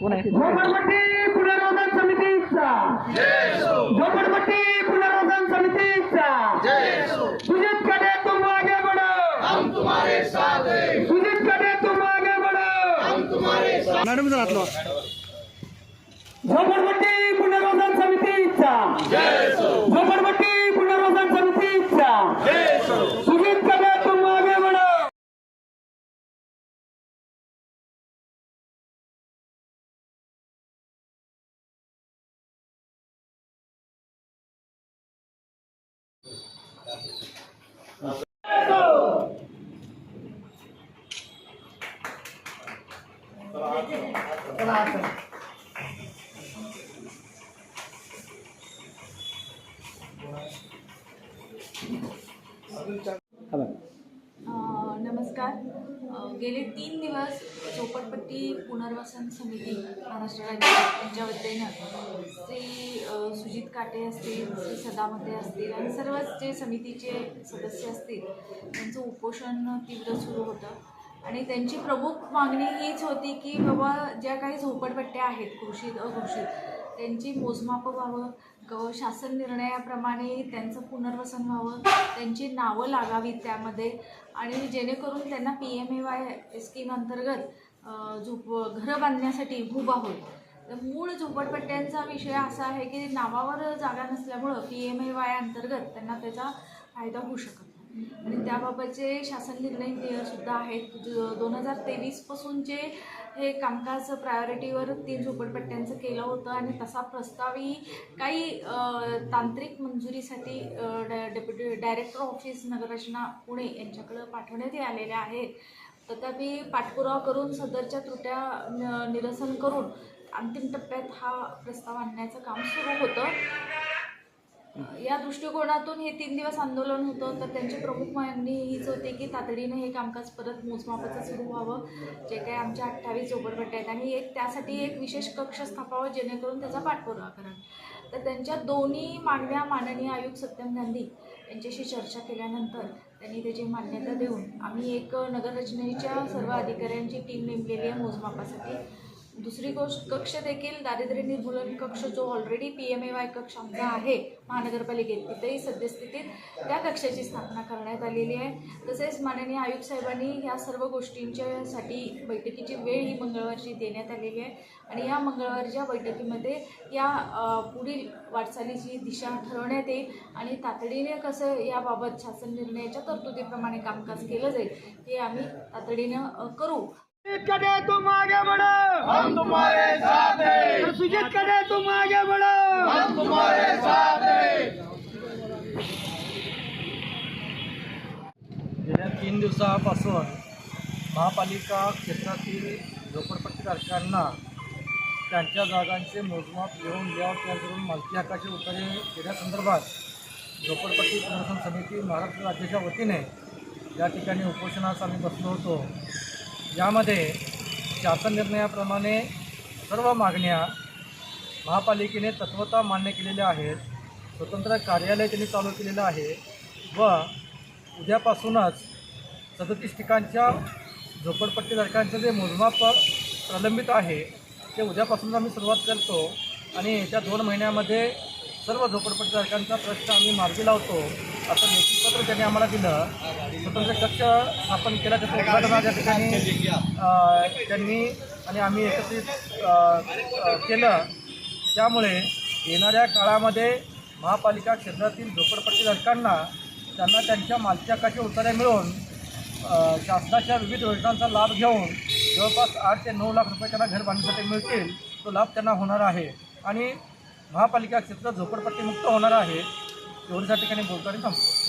कोण आहे? झोपडपट्टी पुनर्वसन समितीचा झोपडपट्टी पुनर्वसन समितीचा सुजित कटे तुम आगे बढ़ो. हम तुम्हारे साथ हैं सुजित कटे तुम आगे बढ़ो. मॅडम जर आतलो झोपडपट्टी पुनर्वसन समितीचा झोपडपट्टी पुनर्वसन समितीचा सुजित कटे तुम आगे बढ़ो हॅलो नमस्कार. गेले तीन दिवस झोपडपट्टी पुनर्वसन समिती महाराष्ट्र राज्य यांच्या वतीनं श्री सुजित काटे असतील श्री सदामते असतील आणि सर्वच जे समितीचे सदस्य असतील त्यांचं उपोषण तीव्र सुरू होतं. आणि त्यांची प्रमुख मागणी हीच होती की बाबा ज्या काही झोपडपट्ट्या आहेत कृषित अघोषित त्यांची मोजमापं व्हावं ग शासन निर्णयाप्रमाणे त्यांचं पुनर्वसन व्हावं त्यांची नावं लागावीत त्यामध्ये. आणि जेणेकरून त्यांना P M A Y scheme अंतर्गत झोप घरं बांधण्यासाठी उभा होईल. तर मूळ झोपडपट्ट्यांचा विषय असा आहे की नावावर जागा नसल्यामुळं पी एम ए वाय अंतर्गत त्यांना त्याचा फायदा होऊ शकत आणि त्याबाबतचे शासन निर्णय सुद्धा आहेत. दोन हजार तेवीसपासून जे हे कामकाज प्रायोरिटीवर तीन झोपडपट्ट्यांचं केलं होतं आणि तसा प्रस्तावही काही तांत्रिक मंजुरीसाठी डेप्युटी डायरेक्टर ऑफिस नगररचना पुणे यांच्याकडं पाठवण्यात आलेले आहे तथापि पाठपुरावा करून सदरच्या त्रुट्या न- निरसन करून अंतिम टप्प्यात हा प्रस्ताव आणण्याचं काम सुरू होतं. या दृष्टिकोनातून हे तीन दिवस आंदोलन होतं तर त्यांची प्रमुख मागणी हीच होती की तातडीनं हे कामकाज परत मोजमापाचं सुरू व्हावं जे काही आमच्या अठ्ठावीस झोपडपट्ट्या आहेत. आणि एक त्यासाठी एक विशेष कक्ष स्थापावं जेणेकरून त्याचा पाठपुरावा करावा. तर त्यांच्या दोन्ही मागण्या माननीय आयुक्त सत्यम गांधी यांच्याशी चर्चा केल्यानंतर त्यांनी त्याची मान्यता देऊन आम्ही एक नगररचनेच्या सर्व अधिकाऱ्यांची टीम नेमलेली आहे मोजमापासाठी. दुसरी गोष्ट कक्ष देखील दारिद्र्य निर्मूलन कक्ष जो already P M A Y कक्ष आमचा आहे महानगरपालिकेत तिथेही सद्यस्थितीत त्या कक्षाची स्थापना करण्यात आलेली आहे. तसेच माननीय आयुक्त साहेबांनी या सर्व गोष्टींच्यासाठी बैठकीची वेळ ही मंगळवारची देण्यात आलेली आहे. आणि या मंगळवारच्या बैठकीमध्ये या पुढील वाटचालीची दिशा ठरवण्यात येईल. आणि तातडीने कसं याबाबत शासन निर्णयाच्या तरतुदीप्रमाणे कामकाज केलं जाईल हे आम्ही तातडीनं करू. कटे तुम आगे बढ़ो हम तुम्हारे साथ हैं। सुजीत कटे तुम आगे बढ़ो हम तुम्हारे साथ हैं। गेल्या तीन दिवसापासून महापालिका क्षेत्रातील झोपडपट्टीधारकांना त्यांच्या जागांचे मोजमाप घेऊन द्यावं त्याकडून मालकी हक्काची उत्तरे देण्यासंदर्भात झोपडपट्टी पुनर्वसन समिती महाराष्ट्र राज्याच्या वतीने या ठिकाणी उपोषणास आम्ही बसलो होतो. यामध्ये शासन निर्णयाप्रमाणे सर्व मागण्या महापालिकेने तत्वता मान्य केलेल्या आहेत स्वतंत्र कार्यालय त्यांनी चालू केलेलं आहे व उद्यापासूनच सदतीस ठिकाणच्या झोपडपट्टीधारकांचं जे मोजमाप प्रलंबित आहे ते उद्यापासून आम्ही सुरुवात करतो आणि येत्या दोन महिन्यामध्ये सर्व झोपडपट्टीधारकांचा प्रश्न आम्ही मार्गी लावतो. असं नेतृत्वपत्र पत्र त्यांनी आम्हाला दिलं स्वतंत्र कक्ष स्थापन केला त्याचं उद्घाटनाच्या ठिकाणी त्यांनी आणि आम्ही एकत्रित केलं. त्यामुळे येणाऱ्या काळामध्ये महापालिका क्षेत्रातील झोपडपट्टीधारकांना त्यांना त्यांच्या मालचकाच्या उतारे मिळून शासनाच्या विविध योजनांचा लाभ घेऊन जवळपास आठ ते नऊ लाख रुपये त्यांना घर बांधण्यासाठी मिळतील तो लाभ त्यांना होणार आहे. आणि महापालिका क्षेत्र झोपडपट्टीमुक्त होणार आहे. एवढ्याच ठिकाणी बोलताना थांबतो